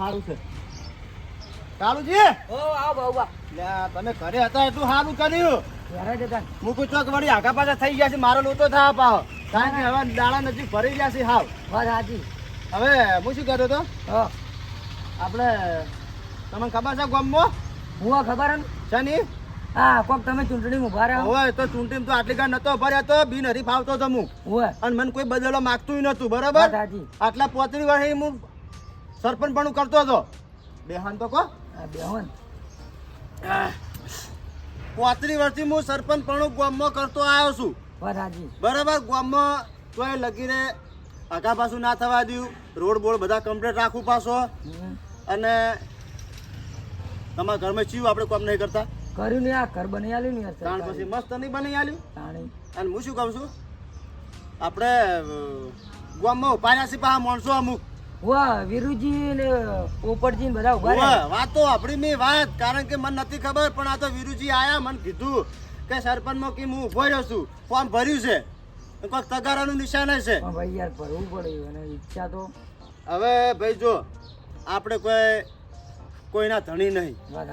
સારું છે. કાળુજી ઓ આવો બાબા લે તમે ઘરે હતા એટલું સારું કર્યું. ઘરે જતા મૂકું ચોક વળી આગા પાછા થઈ ગયા છે મારો લોટો થા પાવ કારણ કે હવે દાડા નજીક ફરી ગયા છે હાવ. વાત સાચી. હવે હું શું કહેતો હતો? આપણે તમને ખબર છે ગામમાં? હું ખબર હે ને? છે ની હા કોક તમે ચૂંટણીમાં ઊભા રહો. હોય તો ચૂંટણી તો આટલી ગાંઠ નતો ભર્યા તો બિન હરી ફાવતો તો હું. હોય. અને મને કોઈ બદલવા માંગતું નતું બરાબર? આટલા પોતરી વર્ષે હું સરપંચ પણ કરતો હતો. બેહાન તો કો. હા બેહો ને પોતરી વર્ષથી હું સરપંચ પણ ગામમાં કરતો આવ્યો છું. બરાબર ગામમાં તોય લગીને આગા પાછું ના થવા દઉં રોડ બોડ બધા કમ્પ્લીટ રાખવું પાછો. અને તમારા ઘરમાં ચીવું આપણે કામ નહીં કરતા? કર્યું નહીં આ ઘર બની આલ્યું ને યાર તાણ પછી મસ્ત નહીં બની આલ્યું. અને હું શું કહું છું? આપણે ગામમાં ઉપાડ્યા છે પાછા માણસો અમુક. વાહ વિરુજી ને પોપટજી ને બધા ઊભા રહ્યા. વાતો આપણી મેં વાત કારણ કે મને નથી ખબર પણ આ તો વિરુજી આયા મને કીધું કે સરપંચમાં કે હું ઊભો રહ્યો છું ફોર્મ ભર્યું છે. કોઈક તગારાનું નિશાન છે ભાઈ યાર ભરવું પડે અને ઈચ્છા તો. હવે ભાઈ જો આપણે કોઈ કોઈના ધણી નહીં. વાત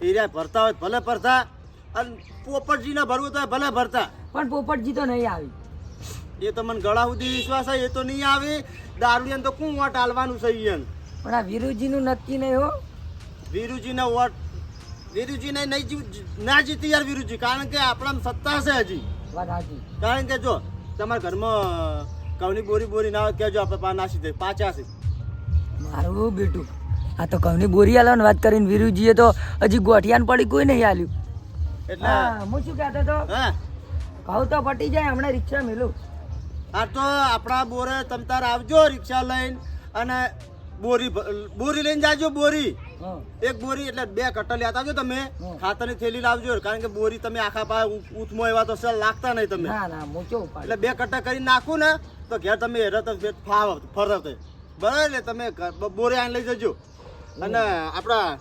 હીરા ભરતા હોય ભલે ભરતા અને પોપટજી ના ભરવું તો ભલે ભરતા. પણ પોપટજી તો નહીં આવી. એ તો મને ગળા સુધી વિશ્વાસ છે એ તો નહીં આવે. દારૂ તો કું વોટ આલવાનું છે ઈયન? પણ આ વીરુજી નું નક્કી નહીં હો. વીરુજીને વોટ વીરુજીને નહીં ના જીતી યાર વીરુજી કારણ કે આપણા સત્તા છે હજી. કારણ કે જો તમારા ઘરમાં કવની બોરી બોરી ના કહેજો આપણે પા નાસી દે પાછા છે મારું બેટું? આ તો કવની બોરી આલવાની વાત કરીને વીરુજીએ તો હજી ગોઠિયાન પડી કોઈ નહીં આલ્યું. એટલે હું શું કહેતો તો. હા. કહું તો પટી જાય હમણાં રિક્ષા મેલું. આ તો આપણા બોરે તમ તાર આવજો રિક્ષા લઈને અને બોરી બોરી લઈને જાજો બોરી. એક બોરી એટલે બે કટર લેતા આવજો તમે. ખાતરની થેલી લાવજો કારણ કે બોરી તમે આખા પા ઉથમો એવા તો સર લાગતા નહીં તમે એટલે બે કટર કરી નાખું ને તો ઘેર તમે હેરો તો ફેર ફાવ ફરતે બરાબર એટલે તમે બોરી આને લઈ જજો. અને આપણા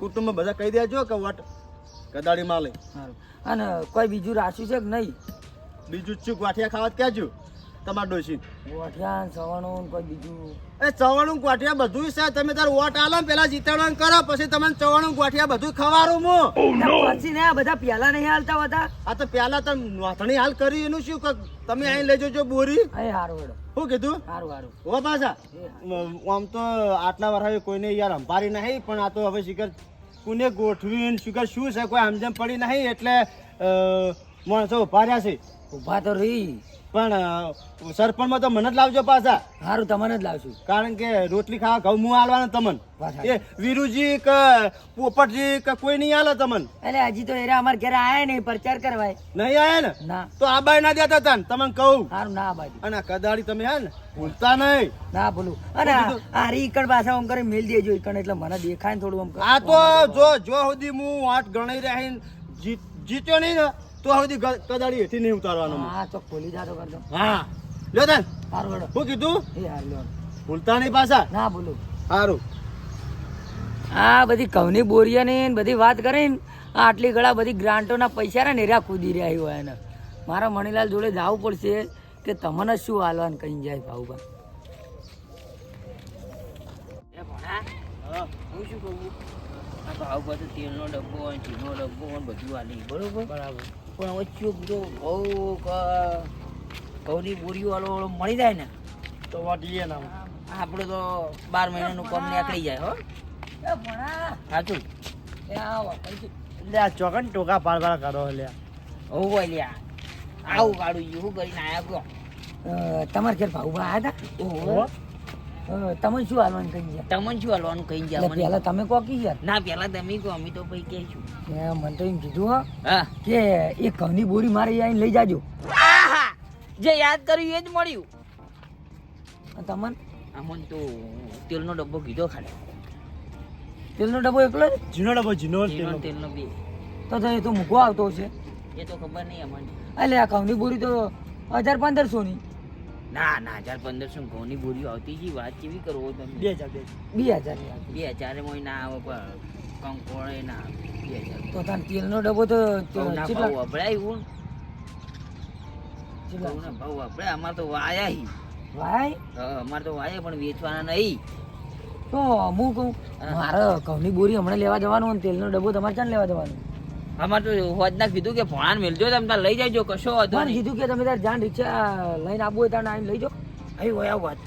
કુટુંબમાં બધા કહી દેજો કે વટ કદાળી માં લઈ અને કોઈ બીજું રાખ્યું છે કે નહીં? બીજું ચૂક વાઠિયા ખાવા કહેજો. તમારા ડોસી ગોઠિયા સવાણું કોઈ બીજું. એ ચવાણું ગોઠિયા બધું છે તમે તાર વોટ આલો પેલા જીતાડવાનું કરો પછી તમને ચવાણું ગોઠિયા બધું ખવારું હું પછી ને આ બધા પેલા નહીં હાલતા હતા આ તો પેલા તો વાથણી હાલ કરી એનું શું કે તમે અહીં લઈ જજો બોરી. અહીં હારું હેડો. શું કીધું? હારું હારું. હો પાછા. આમ તો આટલા વર્ષે કોઈને યાર અંભારી નહીં પણ આ તો હવે શિખર કોને ગોઠવી શિખર શું છે કોઈ આમજમ પડી નહીં એટલે માણસો ઊભા રહ્યા છે. ઊભા તો રહી. પણ સરપંચમાં તો મને જ લાવજો પાછા. સારું તમને જ લાવશું. કારણ કે રોટલી ખાવા ઘઉં હું આલવાના તમને. એ વીરુજી કે પોપટજી કે કોઈ નહીં હાલે તમને? એટલે હજી તો એરા અમારા ઘરે આયા નહીં પ્રચાર કરવાય. નહીં આયા ને? ના. તો આ બાય ના દેતા તા તમને કહું. હારું ના બાય અને કદાળી તમે હે ને ભૂલતા નહીં. ના ભૂલું. અને આ- ઈકડ રી ઈકણ પાછા આમ કરી મેલ દેજો ઈકણ એટલે મને દેખાય ને થોડું આમ આ તો જો જો સુધી હું વાટ ગણાઈ રહી જીત જીત્યો નહીં ને તો હવે કદાળી હેઠી નહીં ઉતારવાનો. હા તો ખોલી જાતો કરજો હા. લ્યો તાન. સારું હેડો. હું કીધું? એ હાર લ્યો. ભૂલતા નહીં પાછા? ના બોલું સારું આ બધી કવની બોરિયાની ને બધી વાત કરીને આ આટલી ઘણા બધી ગ્રાન્ટોના પૈસા ને નેરા કૂદી રહ્યા હોય એને. મારા મણીલાલ જોડે જવું પડશે કે તમને શું હાલવાનું કહી જાય ભાઉભા હા. હું શું કહું? ભાવ બધું તેલનો ડબ્બો હોય ચીનો ડબ્બો હોય બધું આલી. બરોબર? બરાબર. પણ હવે ચૂક જો ઘઉં ઘઉંની બોરીઓ વાળો વાળો મળી જાય ને તો વાટીએ ના આપણે તો બાર મહિનાનું કામ નીકળી જાય હો. સાચું લ્યા ચોકન ટોકા પાડ પાડ કરો લે. ઓહો લ્યા આવું કાઢું એવું કરીને આવ્યા કહો તમારે ઘેર ભાઉભા આવ્યા હતા? ઓહો. તમે શું હાલવાનું કહી ગયા? તમને શું હાલવાનું કહી ગયા મને? પહેલા તમે કહો કી યાર. ના પેલા તમે કહો અમે તો ભાઈ કહીશું છું. મને તો એમ કીધું હા હા. કે એ ઘઉંની બોરી મારે અહીં આવીને લઈ જાજો. આહા! જે યાદ કર્યું એ જ મળ્યું. તમને? અમને તો તેલનો ડબ્બો કીધો ખાલી. તેલનો ડબ્બો એકલો જીનો ડબ્બો જીનો તેલનો. તેલનો બે. તો તો એ તો મૂકો આવતો છે. એ તો ખબર નહીં અમને. એટલે આ ઘઉંની બોરી તો હજાર પંદરસો ની. ના ના હજાર પંદરસો ઘઉંની બોરીઓ આવતી હતી વાત કેવી કરો તમે બે હજાર બે હજાર. બે હજાર મોય ના આવે પણ કંકોળે ના બે હજાર. તો તાર તેલનો ડબ્બો તો કેટલા? વપરાય એવું? ઘઉંના ભાવ વપરાય? અમારે તો વાયા હી. વાય અમારે તો વાયા પણ વેચવાના નહીં. તો હું કહું મારે ઘઉંની બોરી હમણાં લેવા જવાનું અને તેલનો ડબ્બો તમારે ક્યાં લેવા જવાનું? અમાર તો હોજના કીધું કે ભણાને મેલજો તમે તાર લઈ જાયજો કશો વાંધો નહીં. કીધું કે તમે તાર જાન રિક્ષા લઈને આવવું હોય ત્યાં આવીને લઈ જાઓ. આવી હોય આવું વાત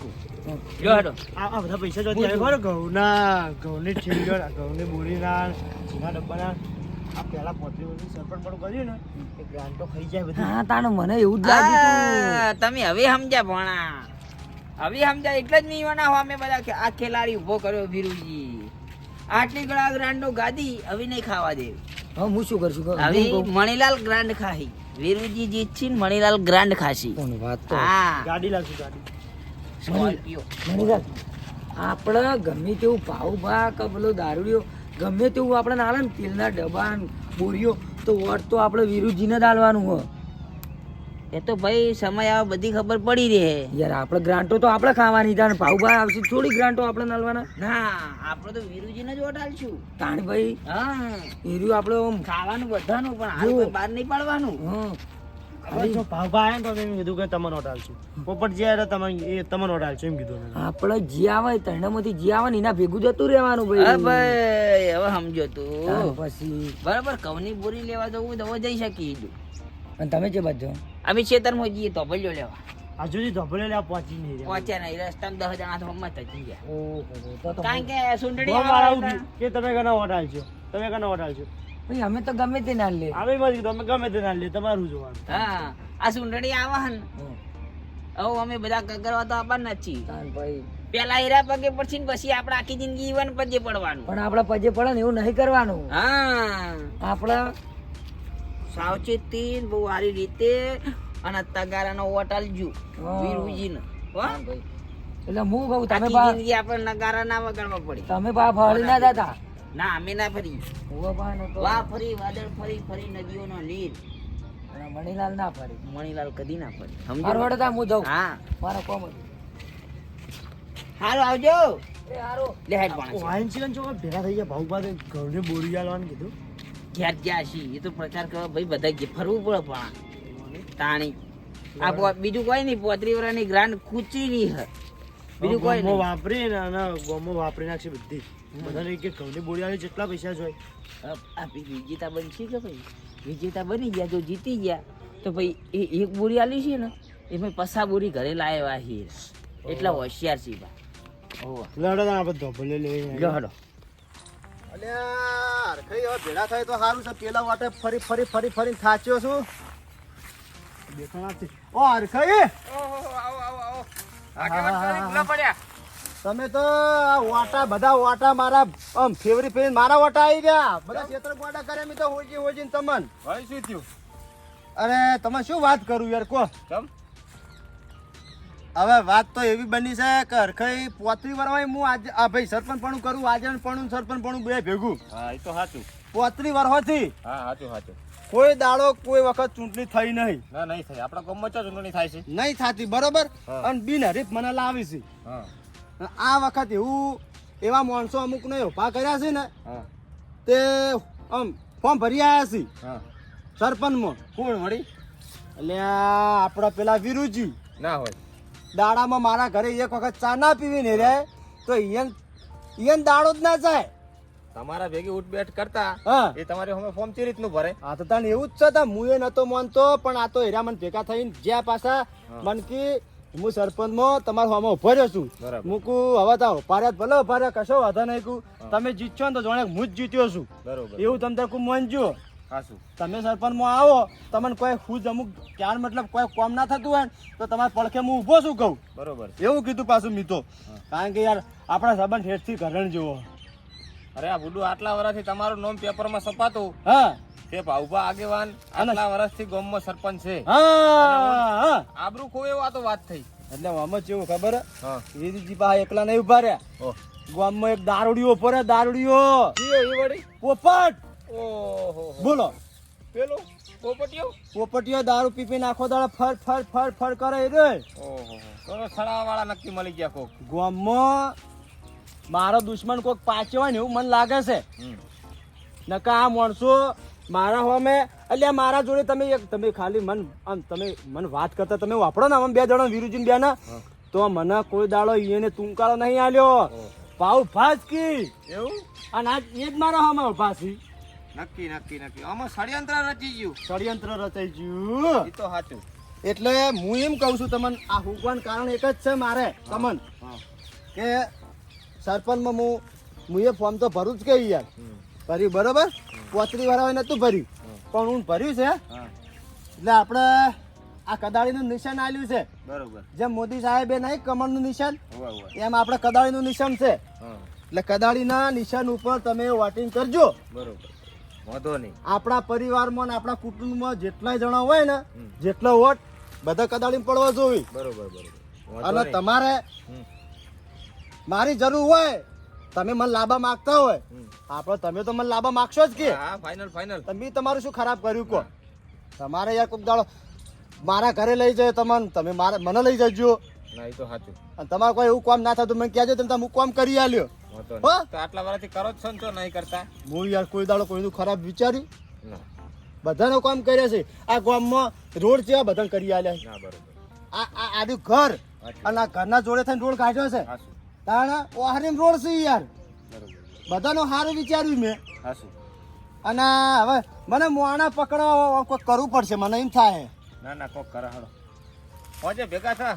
લ્યો હેડો. આ બધા પૈસા જોતી આવે ખબર ઘઉંના ઘઉંની ઠીંગર ઘઉંની બોરીના ઘઉંના ડબ્બાના. આ પહેલા પોતરી બોતરી સરપંચ પણ કર્યું ને એ ગ્રાન્ટો ખાઈ જાય બધી. હા તાણ મને એવું જ લાગ્યું તમે હવે સમજ્યા ભણા. હવે સમજ્યા એટલે જ નહીં ના અમે બધા કે આ ખેલાડી ઊભો કર્યો વીરુજી આટલી ગળા ગ્રાન્ડો ગાદી હવે નહીં ખાવા દે. હવે હું શું કરશું? હવે મણીલાલ ગ્રાન્ડ ખાહી. વીરુજી જીત ને મણીલાલ ગ્રાન્ડ ખાશી કોની વાત તો? હા. ગાડી લાગશે ગાડી. સ્કોર્પિયો. મણીલાલ, આપણે ગમે તેવું ભાવ ભા કે પેલો દારૂડિયો ગમે તેવું આપણે ના ને તેલના ડબ્બા બોરીઓ તો વોટ તો આપણે વિરુદ્ધજીને જ આલવાનું હોય. એ તો ભાઈ સમય આવે બધી ખબર પડી રહે. યાર આપણે ગ્રાન્ટો તો આપણે ખાવાની તાણ ભાવ ભા આવશે થોડી ગ્રાન્ટો આપણે નાલવાના. ના આપણે તો વીરુજીને જ ઓટાલશું આલશું તાણ ભાઈ હા. વીરુ આપણે ખાવાનું બધાનું પણ હાલ બહાર નહીં પાડવાનું. આપણે જે આવે ત્રણમાંથી જે આવે ને એના ભેગું જતું રહેવાનું ભાઈ. ભાઈ હવે સમજો તું. પછી. બરાબર કવની બોરી લેવા જવું તો જઈ શકી અને તમે જે બાજુ? અમે ખેતરમાં જઈએ તો ભલ્યો લેવા. હજુ સુધી ધોબલે લે પહોંચી નહીં. પહોંચ્યા નહીં રસ્તામાં દસ જણા તો હમત થઈ ગયા. ઓહો કારણ કે સુંડડી કે તમે કના વોટ છો તમે કના વોટ છો ભાઈ અમે તો ગમે તે ના લે. અમે કીધું અમે ગમે તે ના લે તમારું જોવાનું. હા આ સુંદડી આવા હન. હવે અમે બધા કગરવા તો આપવાના નથી ભાઈ. પેલા હીરા પગે પડશે ને પછી આપણે આખી જિંદગી ઈવન પજે પડવાનું. પણ આપણા પજે પડે ને એવું નહીં કરવાનું. હા. આપણે સાવચેતી બહુ સારી રીતે અને તગારાનો ઓટ આલજો. વીરુજીને. હો? એટલે હું કહું તમે બા જિંદગી આપણે નગારા ના વગાડવા પડે. તમે બા ફરી ના જતા ના અમે ના ફરી. ઊભા પા ને તો વાહ ફરી વાદળ ફરી ફરી નદીઓનો નીર. અને મણીલાલ ના ફરી. મણીલાલ કદી ના ફરી. સમજો વડતા હું જાઉં. હા. મારો કોમ હાલો આવજો. એ હારો. લે હેડ પાણી વાઈન સિલન ચોકા ભેગા થઈ ગયા. ભાવ ભાવ ઘઉંની બોરી આલવાનું કીધું. ઘેર ગયા છી. એ તો પ્રચાર કરવા ભાઈ બધા ફરવું પડે પણ. તાણી. આ બીજું કોઈ નહીં. પોત્રી વર્ષની ગ્રાન્ડ ખૂચી નહીં હ. બીજું કોઈ નહીં. વાપરી ને અને ગોમો વાપરી નાખશે બધી. બધાને એક ઘઉંની બોરી આલી જેટલા પૈસા જોઈએ આ આ બી વિજેતા બનશે કે ભાઈ? વિજેતા બની ગયા જો જીતી ગયા તો ભાઈ એ એક બોરી આલી છે ને એમાં પસા બોરી ઘરે લાવ્યા છીએ એટલા હોશિયાર છે બા. લડો તો બધો ભલે લઈ લ્યો હડો અલ્યા હરખાઈ હવે ભેળા થાય તો સારું છે. પેલા વાટે ફરી ફરી ફરી ફરી થાચ્યો છું. દેખાણા ઓ હરખાઈ. તમે તો આ વાટા બધા વાટા મારા આમ ફેવરી ફેવરી મારા વાટા આવી ગયા. બધા ક્ષેત્ર વાટા કરે મેં તો હોજી હોજી ને તમન. ભાઈ શું થયું? અરે તમે શું વાત કરું યાર કો કેમ? હવે વાત તો એવી બની છે કે હરખઈ પોતરી વરવાય હું આજે આ ભાઈ સરપંચ પણ કરું આજે પણ સરપંચ પણ બે ભેગું. હા એ તો સાચું પોતરી વરવાથી હા સાચું સાચું કોઈ દાડો કોઈ વખત ચૂંટણી થઈ નહીં. ના નહીં થઈ આપણા ગામમાં ચો ચૂંટણી થાય છે? નહીં થતી બરોબર? અને બિન હરીફ મને લાવી છે. આ વખત એવું એવા માણસો અમુક ને ઊભા કર્યા છે ને તે આમ ફોર્મ ભરી આવ્યા છે. સરપંચમાં. કોણ વળી? એટલે આપણા પેલા વિરુજી. ના હોય. દાડામાં મારા ઘરે એક વખત ચા ના પીવી ને રે તો ઈયન ઈયન દાડો જ ના જાય. તમારા ભેગી ઉઠ બેઠ કરતા હા. એ તમારે અમે ફોર્મ ચી રીતનું ભરે? આ તો તને એવું જ છે તા હું એ નતો માનતો પણ આ તો હીરા મને ભેગા થઈને જ્યાં પાછા મન કી હું સરપંચમાં તમારા આમાં ઊભો રહ્યો છું. મૂકું હવે તો ઉભાર્યા ભલે ઉભાર્યા કશો વાંધો નહીં કુ તમે જીતશો ને તો જાણે હું જ જીત્યો છું. બરોબર. એવું તમને કુ માનજો. તમે સરપંચમાં આવો તમને કોઈ ખુદ અમુક ક્યાં મતલબ કોઈ કોમ ના થતું હોય તો તમારે પડખે હું ઊભો છું કહું. બરોબર એવું કીધું પાછું મીતો. કારણ કે યાર આપણા સંબંધ હેઠથી ઘરણ જેવો. અરે આ બુડુ આટલા વર્ષથી તમારું નામ પેપરમાં સપાતું. હા. તે ભાઉભા આગેવાન આટલા વર્ષથી ગામમાં સરપંચ છે. આબરૂ કોઈ એવો આ તો વાત થઈ. એટલે આમાં એવું ખબર? વીરજી પા એકલા નહીં ઊભા રહ્યા. ગામમાં એક દારૂડીઓ પડે વળી? પોપટ! ઓહો. બોલો. પેલો? પોપટિયો? પોપટીયો દારૂ પીપી નાખો દાડો ફર ફર ફર ફર કરે રે ઓહો. તો સડાવા વાળા નક્કી મળી ગયા કોક. ગામમાં મારો દુશ્મન કોક પાછો હોય ને એવું મને લાગે છે. નકા આ માણસો મારા હોમે એટલે મારા જોડે તમે એક તમે ખાલી મન આમ તમે મને વાત કરતા તમે વાપરો ને આમ બે જણા વિરુજીન બે ના તો મને કોઈ દાડો એને તુંકાળો નહીં આલ્યો. પાઉ ભાસકી એવું? અને આજ એ જ મારા હોમે ભાસી નક્કી નક્કી નક્કી. આમાં ષડયંત્ર રચી ગયું. ષડયંત્ર રચાઈ ગયું. એ તો સાચું એટલે હું એમ કહું છું તમને આ હુકવાનું કારણ એક જ છે મારે તમન કે સરપંચમાં હું હું એ ફોર્મ તો ભરું જ કે યાર. ભર્યું બરોબર? પોતરી વાળા નતું ભર્યું. પણ હું ભર્યું છે. એટલે આપણે આ કદાળીનું નિશાન આવ્યું છે. બરોબર. જેમ મોદી સાહેબે નહીં કમળનું નિશાન એમ આપણે કદાળીનું નિશાન છે. એટલે કદાળીના નિશાન ઉપર તમે વોટિંગ કરજો. બરોબર. વાંધો નહીં. આપણા પરિવારમાં ને આપણા કુટુંબમાં જેટલા જણા હોય ને જેટલો વોટ બધા કદાળી પડવા જોઈએ બરોબર બરોબર. અને તમારે મારી જરૂર હોય તમે મને લાભા માંગતા હોય આપણે તમે તો મને લાભા માંગશો જ કે. હા ફાઇનલ ફાઇનલ તમે તમારું શું ખરાબ કર્યું કો તમારે યાર કોઈક દાડો મારા ઘરે લઈ જાય તમને તમે મારે મને લઈ જજો. ના એ તો સાચું અને તમારે કોઈ એવું કામ ના થતું મને કહેજો તમે હું કામ કરી આલ્યો. તો આટલા વર્ષથી કરો છો ને નહીં કરતા. હું યાર કોઈ દાડો કોઈનું ખરાબ વિચાર્યું બધાનો કામ કર્યા છે. આ ગામમાં રોડ છે બધા કરી આલ્યા આ આ આડું ઘર. અને આ ઘરના જોડે થઈને રોડ કાઢ્યો છે. તાણા ઓહરીમ રોડ છે યાર. બધાનો સારું વિચાર્યું મેં. અને હવે મને મોણા પકડવા કરવું પડશે. મને એમ થાય. ના ના કોક કરા હળો હોજે ભેગા થા.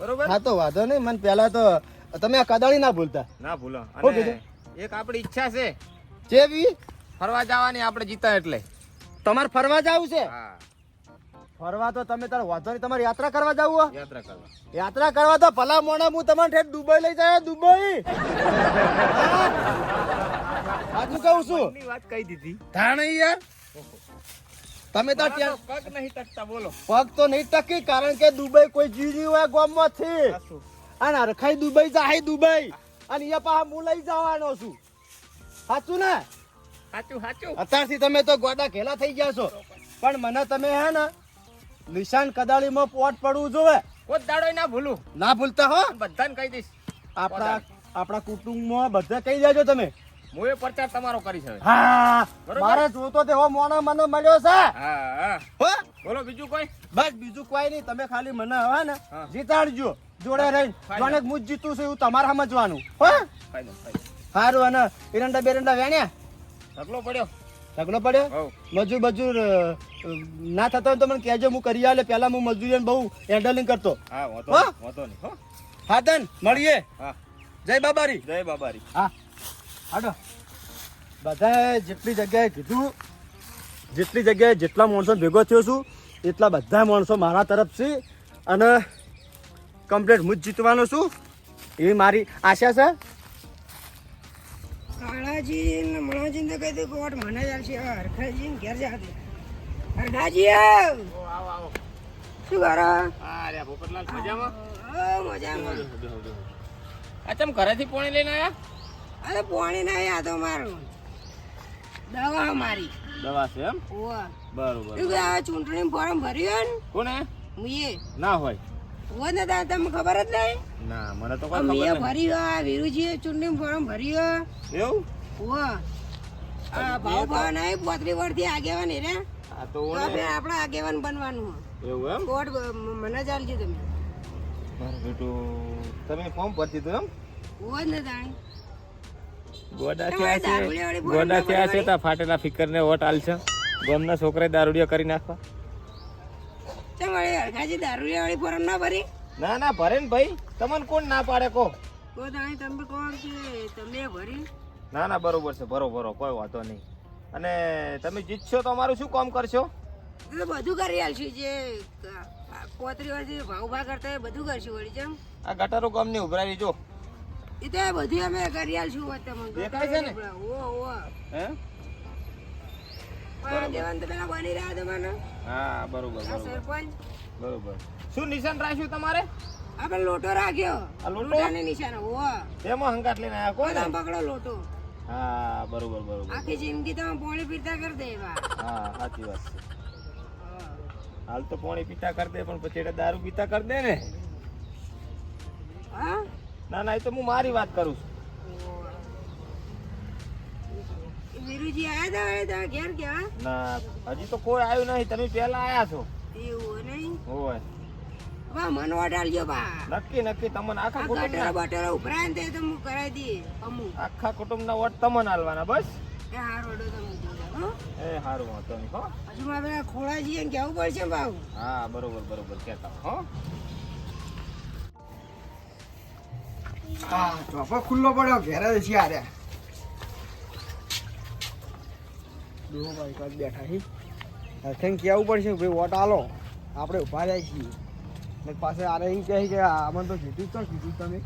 બરોબર? હા તો વાંધો નહીં. મને પહેલા તો તમે આ કદાળી ના ભૂલતા. ના ભૂલો. અને એક આપણી ઈચ્છા છે. જેવી? ફરવા જવાની આપણે જીતા એટલે. તમારે ફરવા જવું છે? હા. ફરવા તો તમે તાર વાંધો નહીં. તમારે યાત્રા કરવા જવું હોય? યાત્રા કરવા. યાત્રા કરવા તો ભલા મોણા હું તમારે ઠેઠ દુબઈ લઈ જાય દુબઈ. સાચું કહું છું? વાત કહી દીધી. થાણે યાર. તમે તો પગ નહીં ટકતા બોલો. પગ તો નહીં ટકી કારણ કે દુબઈ કોઈ જીવી હોય ગામમાંથી. અને અરખાઈ દુબઈ જાય દુબઈ. અને અહીંયા પાછા હું લઈ જવાનો છું. સાચું ને? સાચું સાચું. અત્યારથી તમે તો ગોડા ઘેલા થઈ ગયા છો. પણ મને તમે હે ને નિશાન કદાળીમાં પોટ પડવું જોવે. કોઈ દાડો ના ભૂલું. ના ભૂલતા હો. બધાને કહી દઈશ. આપણા આપણા કુટુંબમાં બધા કહી દેજો તમે. હું એ પ્રચાર તમારો કરી છે હા મારે જોતો તેવો મોણો મને મળ્યો છે. હા હા. બોલો બીજું કોઈ? બસ બીજું કોઈ નહીં તમે ખાલી મને હવે ને જીતાડજો જોડે રહીને. જોને હું જીતું છું એવું તમારે સમજવાનું. હો? સારું અને એરંડા બેરંડા વેણ્યા? ઢગલો પડ્યો. ઢગલો પડ્યો? મજૂર બજૂર ના થતો હોય તો મને કહેજો હું કરી આલે. પહેલા હું મજૂરી બહુ હેન્ડલિંગ કરતો. હા વાંધો નહીં, હા. તન મળીએ. જય બાબારી. જય બાબારી. હા. હાડો બધાએ જેટલી જગ્યાએ કીધું જેટલી જગ્યાએ જેટલા માણસો ભેગો થયો છું એટલા બધા માણસો મારા તરફ છે અને કમ્પ્લેટ હું જ જીતવાનો છું. એવી મારી આશા છે. કાળાજી ને મણાજી ને કહી દે કોટ મને જ આવશે. હરખાજી ને ઘેર જા દે હરખાજી આવો. આવો શું કરો? અરે રે પોપટલાલ મજામાં. ઓ, મજામાં આ ચમ ઘરેથી પોણી લઈને આયા? અરે પાણી ના આ તો મારું દવા મારી દવા છે એમ? ઓવા બરોબર આ ચૂંટણી ફોર્મ ભર્યું ને? કોને? મુયે ના હોય. ઓવા ને તાર તમને ખબર જ નહીં? ના મને તો આ કોઈ વિરુજીએ ચૂંટણી ફોર્મ ભર્યું એવું? ઓવા આ ભાવ ભાવ નહીં પોતરી વર્ષથી આગેવાન રે. આ તો તો આપણે આપણે આગેવાન બનવાનું એવું એમ? કોટ મને ચાલજો તમે. મારું બેટું તમે ફોર્મ ભરી દીધું એમ? ઓવા ને તાણી. ગોડા તમારે થયા છે. ગોડા થયા છે? તા ફાટેલા ફિકર ને વોટ આલશે. ગામના છોકરાએ દારૂડિયો કરી નાખવા. વળી હરખાજી ફોર્મ ના ભરી? ના ના ભરે ને ભાઈ. તમને કોણ ના પાડે કો તો તાણી તમે કોણ છે? તમે ભરી? ના ના બરોબર છે. ભરો ભરો કોઈ વાંધો નહીં. અને તમે જીતશો તો અમારું શું કામ કરશો? બધું કરી આલશું જે પોતરી વર્ષથી ભાવ ભાવ કરતા બધું કરશું વળી જેમ આ ગટારો ગામની ઉભરાવી જો. એ તો એ અમે કરી આલશું હોત તમને દેખાય છે ને? ઓ ઓ હે? પણ તો પેલા બની રહ્યા હતા હા બરોબર બરોબર. સરપંચ. બરોબર. શું નિશાન રાખ્યું તમારે? આપણે લોટો રાખ્યો. આ લોટો? લોટાની નિશાન. ઓ એમાં હંગાટ લઈને આવ્યા કોણ તમે પકડો લોટો. હા બરોબર બરોબર. આખી જિંદગી તમે પોણી પીતા કરી દે એવા. હા સાચી વાત છે. હાલ તો પોણી પીતા કરી દે પણ પછી દારૂ પીતા કરી દે ને. હા? ના ના એ તો હું મારી વાત કરું છું. વિરુજી આયા તમે ઘેર કેવા ના હજી તો કોઈ આવ્યું નહીં તમે પહેલા આયા છો. એવું નહીં? હોય. બા મને વોટ આલજો બા. નક્કી નક્કી તમને આખા તે તો હું કરાવી અમુક. આખા કુટુંબના વોટ તમને આલવાના બસ? એ હારો ઓડો તમે એ સારું વાંધો નહીં હો. હજુ મારે પેલા ખોળા જઈએ ને કેવું પડશે ભાવ હા બરોબર બરોબર કહેતા હો. હા ચોપો ખુલ્લો પડ્યો ઘેરે છે આરે દો ભાઈ કાંઈ બેઠા છે. અર્થન કેવું પડશે ભાઈ વોટ આલો. આપણે ઊભા રહ્યા છીએ. ને પાસે આરે એમ કહે કે આમાં તો કીધું જ તો કીધું તમે.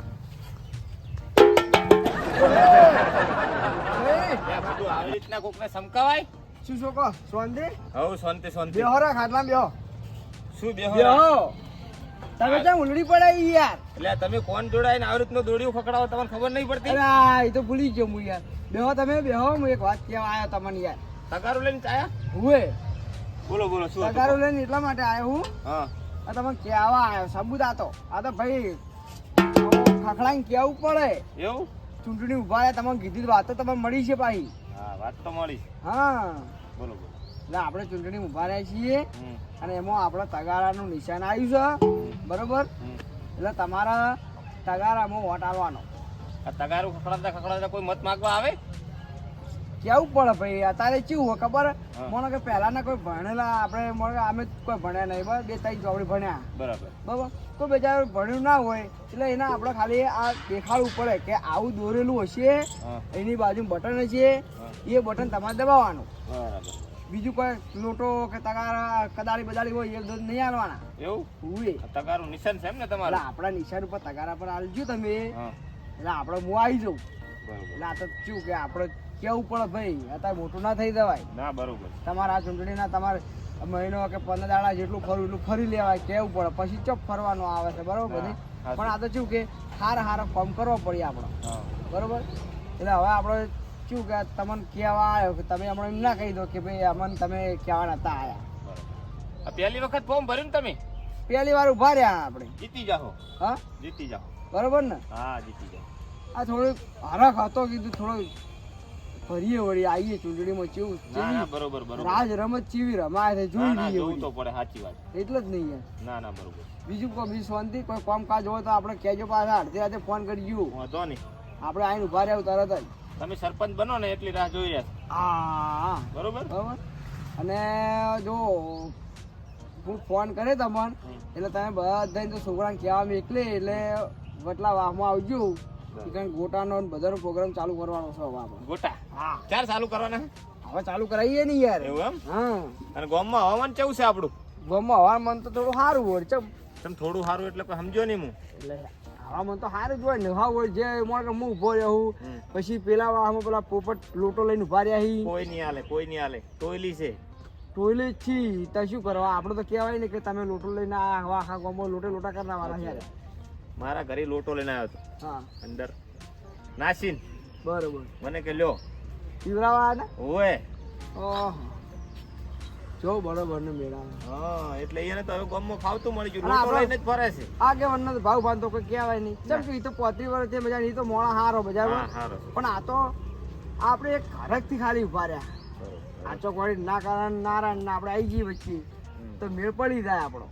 આવી રીતના કોકને સમકાવાય? શું શું કહો? સ્વાંદે હવ શાંતિ શાંતિ. બેહો રા ખાટલા બેહો. શું બેહો બેહો. તમે ત્યાં ઉલડી પડાઈ યાર? એટલે તમે કોણ જોડાય ને આવી રીતનું દોડ્યું ખકડાવો તમને ખબર નહીં પડતી? અરે એ તો ભૂલી ગયો હું યાર. બેહો તમે બેહો હું એક વાત કહેવા આવ્યો તમને યાર. તગારો લઈને આયા? હુએ. બોલો બોલો શું તગારો લઈને એટલા માટે આવ્યો હું? હા. આ તમે કહેવા આવ્યો સબૂત આ તો આ તો ભાઈ ખખડાઈને કેવું પડે. એવું? ચૂંટણી ઊભા રહ્યા તમને કીધી વાત તો તમને મળી છે પાછી હા વાત તો મળી હા. બોલો બોલો. એટલે આપણે ચૂંટણી ઊભા રહ્યા છીએ અને એમાં આપણા તગારાનું નિશાન આવ્યું છે. બરોબર? એટલે તમારા તગારામાં વોટ આવવાનો તગારું ખખડાતા ખખડાતા કોઈ મત માગવા આવે? કેવું પડે ભાઈ? અત્યારે કેવું હોય ખબર. મને કે પહેલાના કોઈ ભણેલા આપણે મને અમે કોઈ ભણ્યા નહીં બરાબર? બે ત્રણ ચોપડી ભણ્યા. બરાબર. બરાબર? કોઈ બજાર ભણ્યું ના હોય એટલે એને આપણે ખાલી આ દેખાડવું પડે કે આવું દોરેલું હશે એની બાજુ બટન હશે એ બટન તમારે દબાવવાનું. બરાબર. બીજું કોઈ લોટો કે તગારા કદાળી બદાળી હોય એ દૂધ નહીં આલવાના એવું? હુએ. તગારું નિશાન છે એમ ને એટલે તમારું આપણા નિશાન ઉપર તગારા પર આલજો તમે. એટલે આપણે હું આવી જાઉં. બરોબર. એટલે આ તો શું કે આપણે કેવું પડે ભાઈ? અત્યારે મોટું ના થઈ જવાય. ના બરોબર. તમારા આ ચૂંટણીના તમારે મહિનો કે પંદર દાડા જેટલું ફરવું એટલું ફરી લેવાય કેવું પડે? પછી ચોપ ફરવાનું આવે છે બરોબર બધી પણ આ તો શું કે હાર હાર ફોર્મ કરવો પડે આપણે. બરોબર? એટલે હવે આપણે શું કે તમને કહેવા આવ્યો કે તમે હમણાં ના કહી દો કે ભાઈ અમને તમે કહેવા નતા આવ્યા. પહેલી વખત ફોર્મ ભર્યું ને તમે? પહેલી વાર ઊભા રહ્યા આપણે. જીતી જાઓ. હા? જીતી જાઓ. બરોબર ને? હા જીતી જાઓ. આ થોડુંક હરખ હતો કીધું થોડું ફરીએ વળી આવીએ ચૂંટણીમાં ચેવું બરોબર બરોબર. રાજ રમત ચીવી રમાય છે જોઈ લઈએ જોવું તો પડે સાચી વાત. એટલે જ નહીં યાર ના ના બરોબર. બીજું કોઈ બીજું શાંતિ કોઈ કામકાજ હોય તો આપણે કહેજો પાછા અડધી રાતે ફોન કરજો વાંધો નહીં. આપણે આઈને ઊભા રહ્યા તરત જ. તમે સરપંચ બનો ને એટલી રાહ જોઈ રહ્યા બરોબર? બરાબર. અને જો હું ફોન કરે તમને એટલે તમે બધા તો છોકરાને કહેવા મેકલે એટલે વટલા વાહમાં આવજો. કારણ ગોટાનો બધાનો પ્રોગ્રામ ચાલુ કરવાનો છે હવે ગોટા? હા. ચાર ચાલુ કરવાના હવે ચાલુ કરાવીએ ને યાર. એવું એમ? હા. અને ગામમાં હવામાન કેવું છે આપણું? ગોમમાં હવામાન તો થોડું સારું હોય ચમ. તમે થોડું સારું એટલે કોઈ સમજો નહીં હું એટલે હવામાન તો સારું જ હોય ને. હા હોય જે મોડે હું ઊભો રહું. પછી પેલા વાહમાં પેલા પોપટ લોટો લઈને ઊભા રહ્યા હી. કોઈ નહીં હાલે કોઈ નહીં હાલે. ટોયલી છે. ટોયલી છી. તો શું કરવા? આપણે તો કહેવાય ને કે તમે લોટો લઈને આ આખા આખા ગામમાં લોટે લોટા કરનાર વાળા યાર મારા ઘરે લોટો લઈને આવ્યો હતો. હા. અંદર. નાસીન. બરોબર. મને કે લ્યો. પીવરાવા ને? ઓએ ઓહો. જો બરોબર ને મેળા. હા એટલે એને તો હવે ગમમાં ફાવતું મળી ગયું. લોટો લઈને જ ફરે છે. આ કે વનનો ભાવ તો કોઈ કહેવાય નહીં. ચમ કે તો પોત્રી વર્ષ છે મજા ઈ તો મોણા હારો બજાર હા પણ આ તો આપણે એક હરખથી ખાલી ઊભા રહ્યા. આ ચોકવાડી ના કારણ નારાયણ ના આપણે આવી જઈએ વચ્ચે. તો મેળ પડી જાય આપણો.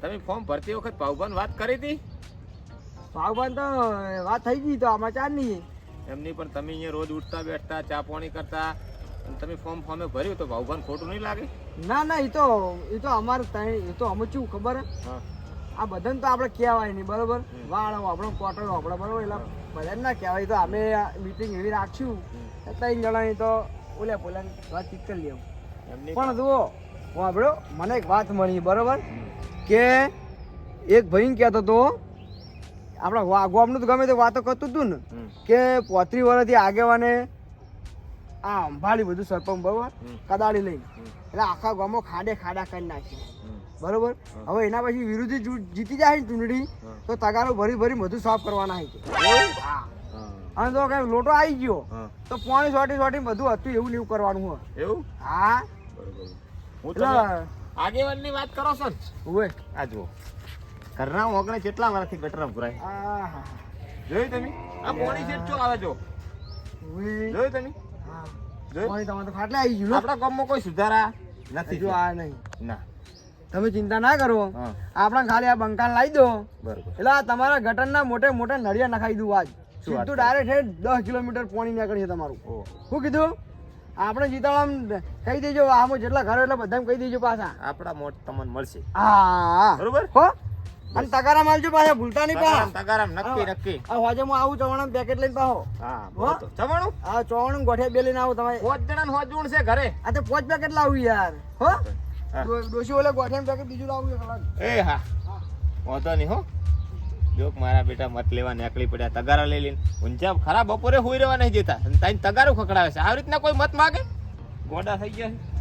તમે ફોર્મ ભરતી વખત ભાવભાન વાત કરી હતી? ભાવભાન તો વાત થઈ ગઈ તો આમાં ચાર નહીં. એમની પણ તમે અહીંયા રોજ ઉઠતા બેઠતા ચા પાણી કરતા અને તમે ફોર્મ ફોર્મે ભર્યું તો ભાવભાન ખોટું નહીં લાગે? ના ના એ તો એ તો અમારે ત્યાં એ તો અમે શું ખબર? હે? આ બધાને તો આપણે કહેવાય નહીં બરોબર? વાળો આપણો કોટરો આપણો બરોબર એટલે બધાને ના કહેવાય તો અમે મિટિંગ એવી રાખશું. ત્રણ જણાની તો ઓલ્યા પોલ્યા વાતચીત કરી લેવું. પણ જુઓ વાપરો મને એક વાત મળી બરોબર? કે એક ભાઈ કહેતો હતો આપણા ગામનું તો ગમે તે વાતો કરતું હતું ને કે પોત્રી વર્ષથી આગેવાને આ અંભાળી બધું સરપંચ બરોબર? કદાળી લઈને. એટલે આખા ગામમાં ખાડે ખાડા કરી નાખ્યા બરોબર? હવે એના પછી વિરોધી જીતી જાય ને ચૂંટણી તો તગારો ભરી ભરી બધું સાફ કરવાના હા. અને તો કઈ લોટો આવી ગયો તો પાણી સોટી સોટી બધું હતું એવું એવું કરવાનું હોય. એવું? હા. આગેવાનની વાત કરો સર હુએ આ જુઓ. ઘરના ઓગણે કેટલા વર્ષથી ગટરા ભરાય. જોયું તમે? આ પોણી સેટ ચો આવે જો. જોયું તમે? હા. જોયું પાણી તમારે તો ખાટલે આવી ગયું. આપણા ગામમાં કોઈ સુધારા નથી. હજુ આ નહીં. ના. તમે ચિંતા ના કરો. આપણે ખાલી આ બંકાન લાવી દો. બરોબર. એટલે આ તમારા ગટરના મોટે મોટે નળિયા નખાઈ દઉં આજ. સીધું ડાયરેક્ટ દસ કિલોમીટર પાણી નીકળશે તમારું. શું કીધું? આપણે જીતાળામ કહી દેજો આમાં જેટલા ઘરો એટલે બધા કહી દેજો પાછા. આપણા મોટ તમને મળશે. હા. બરોબર? હો? અને તગારામ માલજો પાછા ભૂલતા નહીં પા તગારામ નક્કી નક્કી. આ હોજે હું આવું ચવાણું પેકેટ લઈને પાહો. હા ચવાણું? હા ચવાણું ગોઠે બે લઈને આવું તમારે. પાંચ જણા હોજ જૂણ છે ઘરે. આ તો પોચ પેકેટ લાવું યાર. હો? ડોશી ઓલે ગોઠે પેકેટ બીજું લાવું એ હા. વાંધો નહીં હો. જોક મારા બેટા મત લેવા નીકળી પડ્યા. તગારા લઈ લઈને. ઊંચા ખરા બપોરે હોઈ રહેવા નહીં જતા તાઈને તગારું ખકડાવે છે. આવી રીતના કોઈ મત માગે? ગોડા થઈ ગયા છે.